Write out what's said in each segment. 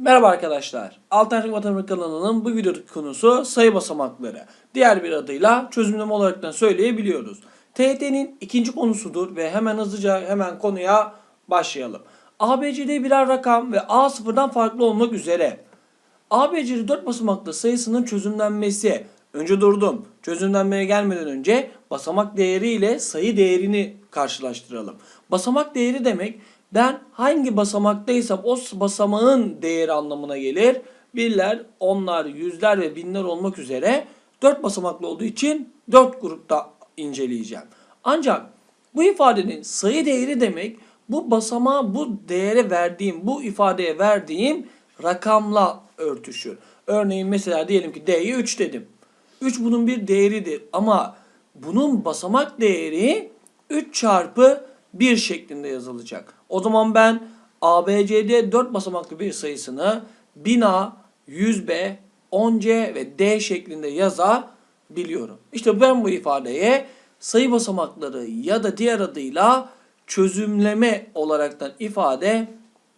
Merhaba arkadaşlar. Alternatif Matematik kanalının bu videodaki konusu sayı basamakları. Diğer bir adıyla çözümleme olarak söyleyebiliyoruz. TYT'nin ikinci konusudur ve hemen hızlıca hemen konuya başlayalım. ABCD birer rakam ve A sıfırdan farklı olmak üzere. ABCD 4 basamaklı sayısının çözümlenmesi. Önce durdum. Çözümlenmeye gelmeden önce basamak değeri ile sayı değerini karşılaştıralım. Basamak değeri demek ben hangi basamaktaysam o basamağın değeri anlamına gelir. Birler, onlar, yüzler ve binler olmak üzere 4 basamaklı olduğu için 4 grupta inceleyeceğim. Ancak bu ifadenin sayı değeri demek bu basamağa bu değere verdiğim, bu ifadeye verdiğim rakamla örtüşür. Örneğin mesela diyelim ki D'ye 3 dedim. 3 bunun bir değeridir ama bunun basamak değeri 3 çarpı 1 şeklinde yazılacak. O zaman ben ABCD 4 basamaklı bir sayısını 1000A, 100B, 10C ve D şeklinde yazabiliyorum. İşte ben bu ifadeye sayı basamakları ya da diğer adıyla çözümleme olaraktan ifade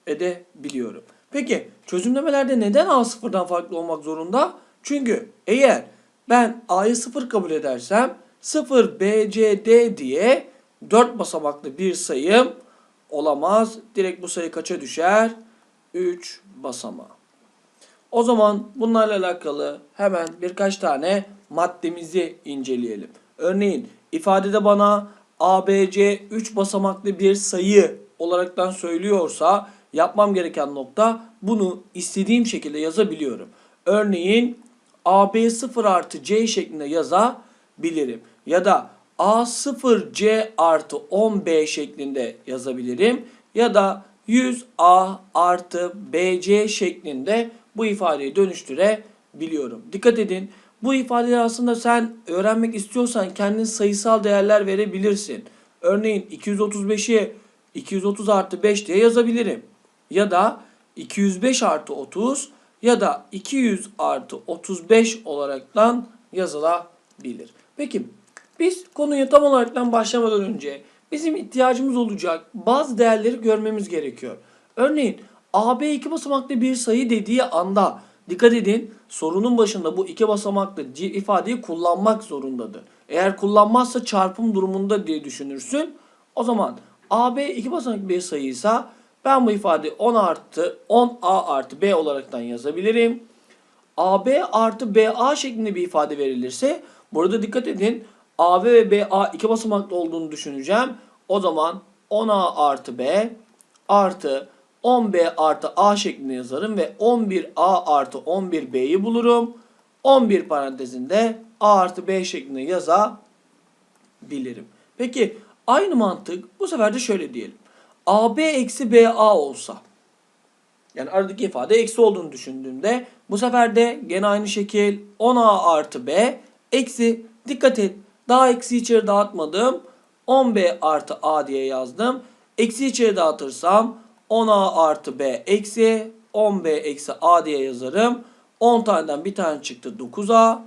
edebiliyorum. Peki çözümlemelerde neden A sıfırdan farklı olmak zorunda? Çünkü eğer ben A'yı sıfır kabul edersem 0 BCD diye 4 basamaklı bir sayım olamaz. Direkt bu sayı kaça düşer? 3 basamağa. O zaman bunlarla alakalı hemen birkaç tane maddemizi inceleyelim. Örneğin ifadede bana ABC 3 basamaklı bir sayı olaraktan söylüyorsa yapmam gereken nokta bunu istediğim şekilde yazabiliyorum. Örneğin AB 0 artı C şeklinde yazabilirim. Ya da A0C artı 10B şeklinde yazabilirim. Ya da 100A artı BC şeklinde bu ifadeyi dönüştürebiliyorum. Dikkat edin. Bu ifadeleri aslında sen öğrenmek istiyorsan kendin sayısal değerler verebilirsin. Örneğin 235'i 230 artı 5 diye yazabilirim. Ya da 205 artı 30 ya da 200 artı 35 olaraktan yazılabilir. Peki biz konuya tam olaraktan başlamadan önce bizim ihtiyacımız olacak bazı değerleri görmemiz gerekiyor. Örneğin AB iki basamaklı bir sayı dediği anda dikkat edin sorunun başında bu iki basamaklı ifadeyi kullanmak zorundadır. Eğer kullanmazsa çarpım durumunda diye düşünürsün. O zaman AB iki basamaklı bir sayıysa ben bu ifadeyi 10 artı 10A artı B olaraktan yazabilirim. AB artı BA şeklinde bir ifade verilirse burada dikkat edin AB ve BA iki basamaklı olduğunu düşüneceğim. O zaman 10A artı B artı 10B artı A şeklinde yazarım ve 11A artı 11B'yi bulurum. 11 parantezinde A artı B şeklinde yazabilirim. Peki aynı mantık bu sefer de şöyle diyelim. AB eksi BA olsa yani aradaki ifade eksi olduğunu düşündüğümde bu sefer de gene aynı şekil 10A artı B eksi dikkat et daha eksi içeri dağıtmadım 10B artı A diye yazdım. Eksi içeri dağıtırsam 10A artı B eksi 10B eksi A diye yazarım. 10 taneden bir tane çıktı 9A.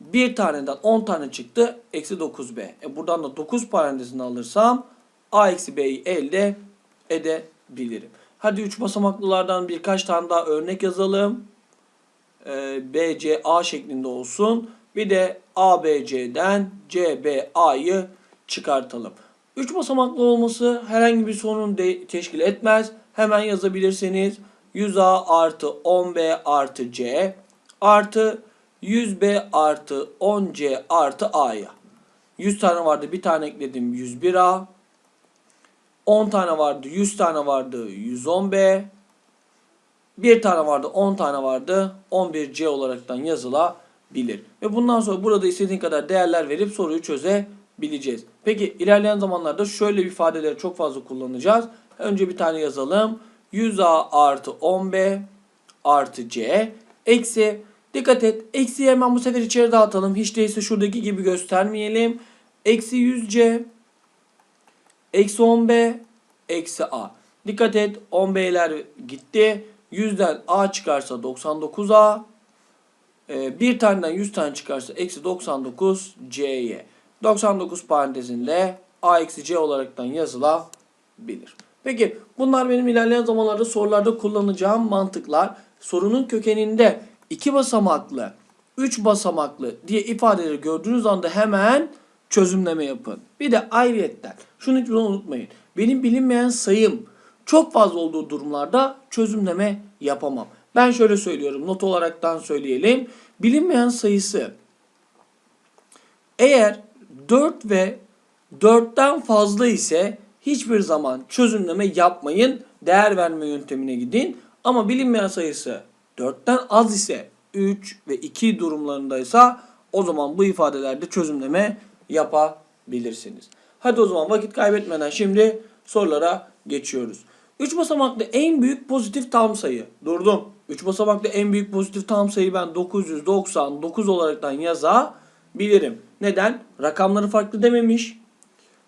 Bir taneden 10 tane çıktı eksi 9B. E buradan da 9 parantezini alırsam A eksi B'yi elde edebilirim. Hadi 3 basamaklılardan birkaç tane daha örnek yazalım. Ee, B, C, A şeklinde olsun. Bir de A, B, C'den C, B, A'yı çıkartalım. 3 basamaklı olması herhangi bir sorun teşkil etmez. Hemen yazabilirsiniz. 100A artı 10B artı C artı 100B artı 10C artı A'ya. 100 tane vardı bir tane ekledim 101A. 10 tane vardı 100 tane vardı 110B. Bir tane vardı 10 tane vardı 11C olaraktan yazılabilir. Ve bundan sonra burada istediğin kadar değerler verip soruyu çözebileceğiz. Peki ilerleyen zamanlarda şöyle ifadeleri çok fazla kullanacağız. Önce bir tane yazalım. 100A artı 10B artı C eksi dikkat et eksiyi hemen bu sefer içeri dağıtalım. Hiç değilse şuradaki gibi göstermeyelim. Eksi 100C eksi 10B eksi A. Dikkat et 10B'ler gitti. 100'den A çıkarsa 99A. Ee, bir taneden 100 tane çıkarsa eksi 99 C'ye. 99 parantezinde A eksi C olaraktan yazılabilir. Peki bunlar benim ilerleyen zamanlarda sorularda kullanacağım mantıklar. sorunun kökeninde iki basamaklı, üç basamaklı diye ifadeleri gördüğünüz anda hemen çözümleme yapın. Bir de ayrıyetten şunu zaman unutmayın. Benim bilinmeyen sayım çok fazla olduğu durumlarda çözümleme yapamam. Ben şöyle söylüyorum not olaraktan söyleyelim. Bilinmeyen sayısı eğer 4 ve 4'ten fazla ise hiçbir zaman çözümleme yapmayın. Değer verme yöntemine gidin. Ama bilinmeyen sayısı 4'ten az ise 3 ve 2 durumlarındaysa o zaman bu ifadelerde çözümleme yapabilirsiniz. Hadi o zaman vakit kaybetmeden şimdi sorulara geçiyoruz. 3 basamaklı en büyük pozitif tam sayı. Durdum. 3 basamaklı en büyük pozitif tam sayı ben 999 olaraktan yazabilirim. Neden? Rakamları farklı dememiş.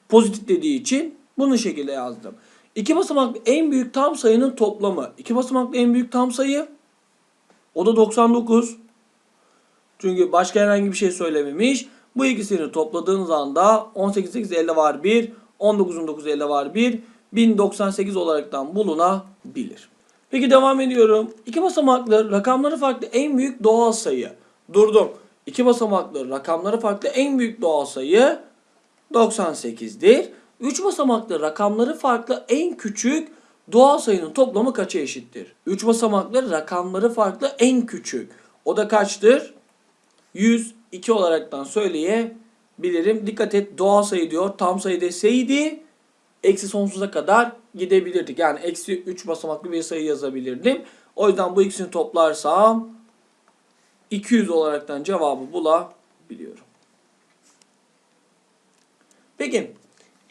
Pozitif dediği için bunu şekilde yazdım. 2 basamaklı en büyük tam sayının toplamı. 2 basamaklı en büyük tam sayı o da 99. Çünkü başka herhangi bir şey söylememiş. Bu ikisini topladığınız anda 18 8 50 var 1, 19 9 50 var 1, 1098 olaraktan bulunabilir. Peki devam ediyorum. İki basamaklı rakamları farklı en büyük doğal sayı. Durdum. İki basamaklı rakamları farklı en büyük doğal sayı 98'dir. 3 basamaklı rakamları farklı en küçük doğal sayının toplamı kaça eşittir? 3 basamaklı rakamları farklı en küçük. O da kaçtır? 102 olaraktan söyleyebilirim. Dikkat et doğal sayı diyor. Tam sayı deseydi eksi sonsuza kadar gidebilirdik. Yani eksi 3 basamaklı bir sayı yazabilirdim. O yüzden bu ikisini toplarsam 200 olaraktan cevabı bulabiliyorum. Peki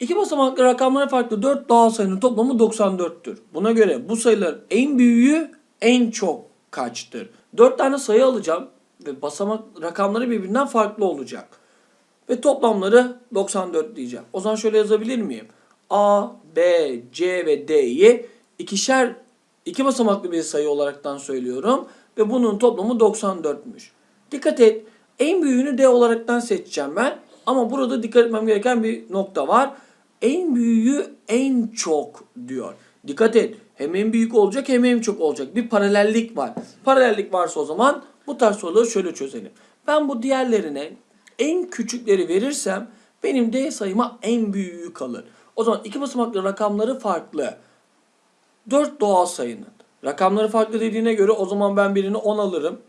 iki basamaklı rakamlara farklı 4 doğal sayının toplamı 94'tür. Buna göre bu sayıların en büyüğü en çok kaçtır? 4 tane sayı alacağım ve basamak rakamları birbirinden farklı olacak. Ve toplamları 94 diyeceğim. O zaman şöyle yazabilir miyim? A, B, C ve D'yi ikişer iki basamaklı bir sayı olaraktan söylüyorum ve bunun toplamı 94'müş. Dikkat et. En büyüğünü D olaraktan seçeceğim ben. Ama burada dikkat etmem gereken bir nokta var. En büyüğü en çok diyor. Dikkat et. Hem en büyük olacak hem en çok olacak. Bir paralellik var. Paralellik varsa o zaman bu tarz soruları şöyle çözelim. Ben bu diğerlerine en küçükleri verirsem benim D sayıma en büyüğü kalır. O zaman iki basamaklı rakamları farklı. 4 doğal sayının. Rakamları farklı dediğine göre o zaman ben birini 10 alırım.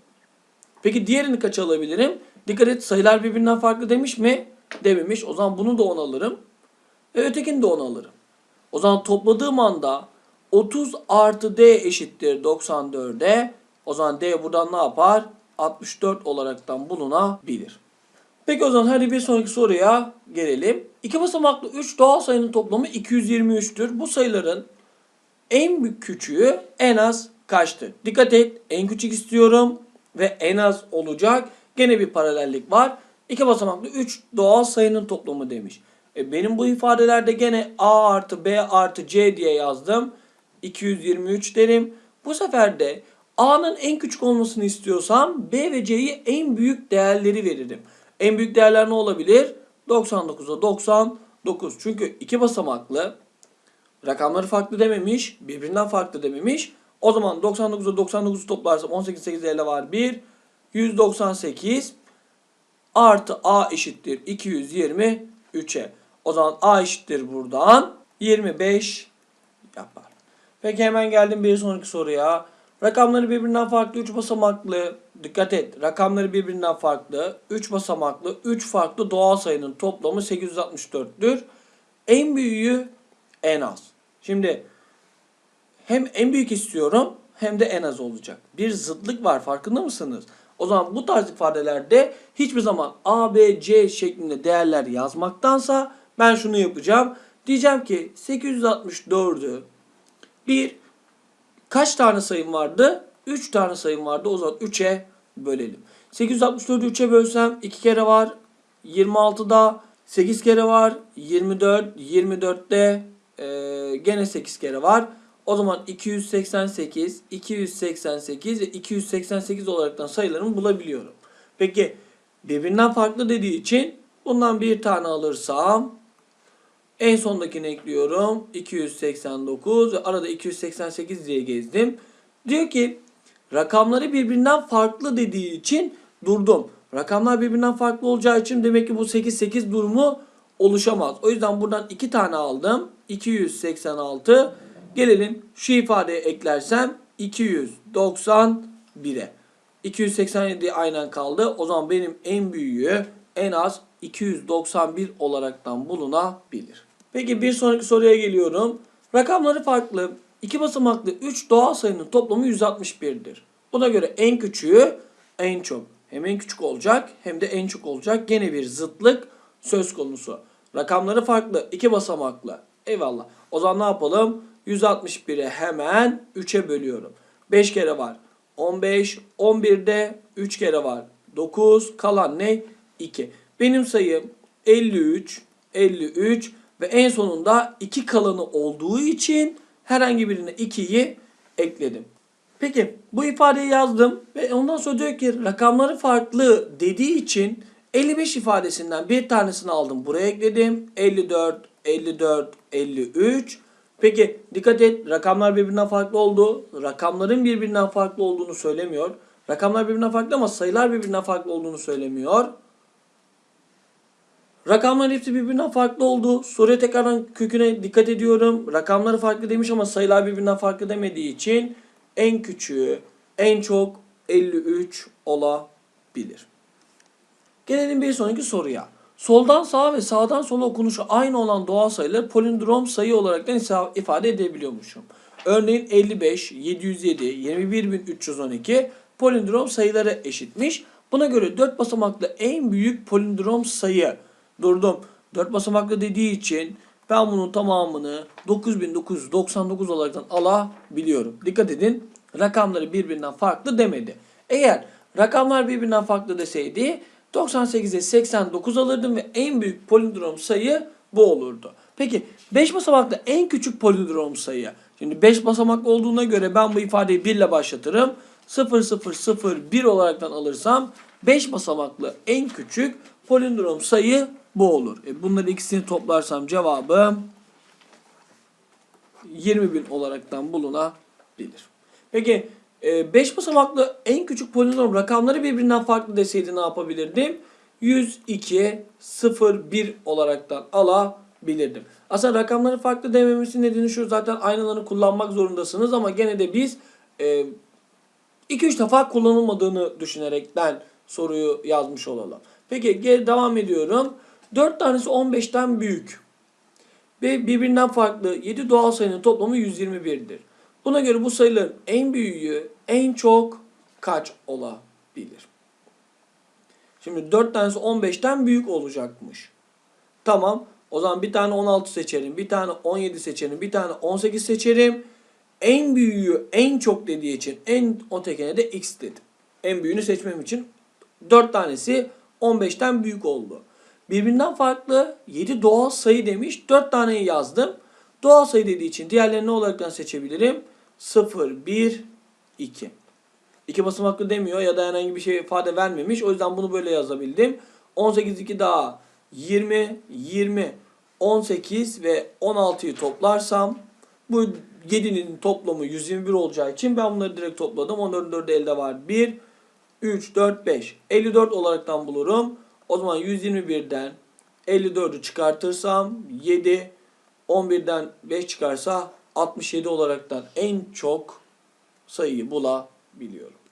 Peki diğerini kaç alabilirim? Dikkat et sayılar birbirinden farklı demiş mi? Dememiş. O zaman bunu da 10 alırım. Ve ötekini de 10 alırım. O zaman topladığım anda 30 artı D eşittir 94'e. O zaman D buradan ne yapar? 64 olaraktan bulunabilir. Peki o zaman hadi bir sonraki soruya gelelim. İki basamaklı 3 doğal sayının toplamı 223'tür. Bu sayıların en büyük küçüğü en az kaçtır? Dikkat et en küçük istiyorum ve en az olacak. Gene bir paralellik var. İki basamaklı 3 doğal sayının toplamı demiş. E benim bu ifadelerde gene A artı B artı C diye yazdım. 223 derim. Bu sefer de A'nın en küçük olmasını istiyorsam B ve C'yi en büyük değerleri veririm. En büyük değerler ne olabilir? 99'a 99. Çünkü iki basamaklı rakamları farklı dememiş, birbirinden farklı dememiş. O zaman 99'a 99 toplarsam 18 8 50 var 1. 198 artı A eşittir 223'e. O zaman A eşittir buradan 25 yapar. Peki hemen geldim bir sonraki soruya. Rakamları birbirinden farklı 3 basamaklı. Dikkat et. Rakamları birbirinden farklı 3 basamaklı 3 farklı doğal sayının toplamı 864'tür. En büyüğü en az. Şimdi hem en büyük istiyorum hem de en az olacak. Bir zıtlık var farkında mısınız? O zaman bu tarz ifadelerde hiçbir zaman A, B, C şeklinde değerler yazmaktansa ben şunu yapacağım. Diyeceğim ki 864'ü bir kaç tane sayım vardı? 3 tane sayım vardı. O zaman 3'e bölelim. 864'ü 3'e bölsem 2 kere var. 26'da 8 kere var. 24. 24'te e, gene 8 kere var. O zaman 288, 288 ve 288 olaraktan sayılarımı bulabiliyorum. Peki birbirinden farklı dediği için bundan bir tane alırsam en sondakini ekliyorum. 289 ve arada 288 diye gezdim. Diyor ki rakamları birbirinden farklı dediği için durdum. Rakamlar birbirinden farklı olacağı için demek ki bu 8 8 durumu oluşamaz. O yüzden buradan 2 tane aldım. 286. Gelelim şu ifadeye eklersem 291'e. 287 aynen kaldı. O zaman benim en büyüğü en az 291 olaraktan bulunabilir. Peki bir sonraki soruya geliyorum. Rakamları farklı. İki basamaklı 3 doğal sayının toplamı 161'dir. Buna göre en küçüğü en çok. Hem en küçük olacak hem de en çok olacak. Gene bir zıtlık söz konusu. Rakamları farklı. iki basamaklı. Eyvallah. O zaman ne yapalım? 161'i hemen 3'e bölüyorum. 5 kere var. 15, 11'de 3 kere var. 9, kalan ne? 2. Benim sayım 53, 53 ve en sonunda 2 kalanı olduğu için herhangi birine 2'yi ekledim. Peki bu ifadeyi yazdım ve ondan sonra diyor ki rakamları farklı dediği için 55 ifadesinden bir tanesini aldım buraya ekledim. 54, 54, 53. Peki dikkat et rakamlar birbirinden farklı oldu. Rakamların birbirinden farklı olduğunu söylemiyor. Rakamlar birbirinden farklı ama sayılar birbirinden farklı olduğunu söylemiyor. Rakamların hepsi birbirinden farklı oldu. Soruya tekrardan köküne dikkat ediyorum. Rakamları farklı demiş ama sayılar birbirinden farklı demediği için en küçüğü en çok 53 olabilir. Gelelim bir sonraki soruya. Soldan sağa ve sağdan sola okunuşu aynı olan doğal sayıları polindrom sayı olarak ifade edebiliyormuşum. Örneğin 55, 707, 21312 polindrom sayıları eşitmiş. Buna göre 4 basamaklı en büyük polindrom sayı durdum. 4 basamaklı dediği için ben bunun tamamını 9999 olarak alabiliyorum. Dikkat edin rakamları birbirinden farklı demedi. Eğer rakamlar birbirinden farklı deseydi 98'e 89 alırdım ve en büyük polindrom sayı bu olurdu. Peki 5 basamaklı en küçük polindrom sayı. Şimdi 5 basamaklı olduğuna göre ben bu ifadeyi 1 ile başlatırım. 0 0 0 1 olaraktan alırsam 5 basamaklı en küçük polindrom sayı bu olur. E bunların ikisini toplarsam cevabım 20.000 olaraktan bulunabilir. Peki 5 basamaklı en küçük polinom rakamları birbirinden farklı deseydi ne yapabilirdim? 102, 0, 1 olaraktan alabilirdim. Aslında rakamları farklı dememizin nedeni şu zaten aynalarını kullanmak zorundasınız ama gene de biz 2-3 defa kullanılmadığını düşünerekten soruyu yazmış olalım. Peki geri devam ediyorum. 4 tanesi 15'ten büyük ve birbirinden farklı 7 doğal sayının toplamı 121'dir. Buna göre bu sayıların en büyüğü en çok kaç olabilir? Şimdi 4 tanesi 15'ten büyük olacakmış. Tamam. O zaman bir tane 16 seçerim, bir tane 17 seçerim, bir tane 18 seçerim. En büyüğü en çok dediği için en o tekene de x dedim. En büyüğünü seçmem için 4 tanesi 15'ten büyük oldu. Birbirinden farklı 7 doğal sayı demiş. 4 taneyi yazdım. Doğal sayı dediği için diğerlerini ne olaraktan seçebilirim? 0, 1, 2. İki basamaklı demiyor ya da herhangi bir şey ifade vermemiş. O yüzden bunu böyle yazabildim. 18, 2 daha 20, 20, 18 ve 16'yı toplarsam bu 7'nin toplamı 121 olacağı için ben bunları direkt topladım. 14'ün 4'ü elde var. 1, 3, 4, 5. 54 olaraktan bulurum. O zaman 121'den 54'ü çıkartırsam 7, 11'den 5 çıkarsa 67 olaraktan en çok sayıyı bulabiliyorum.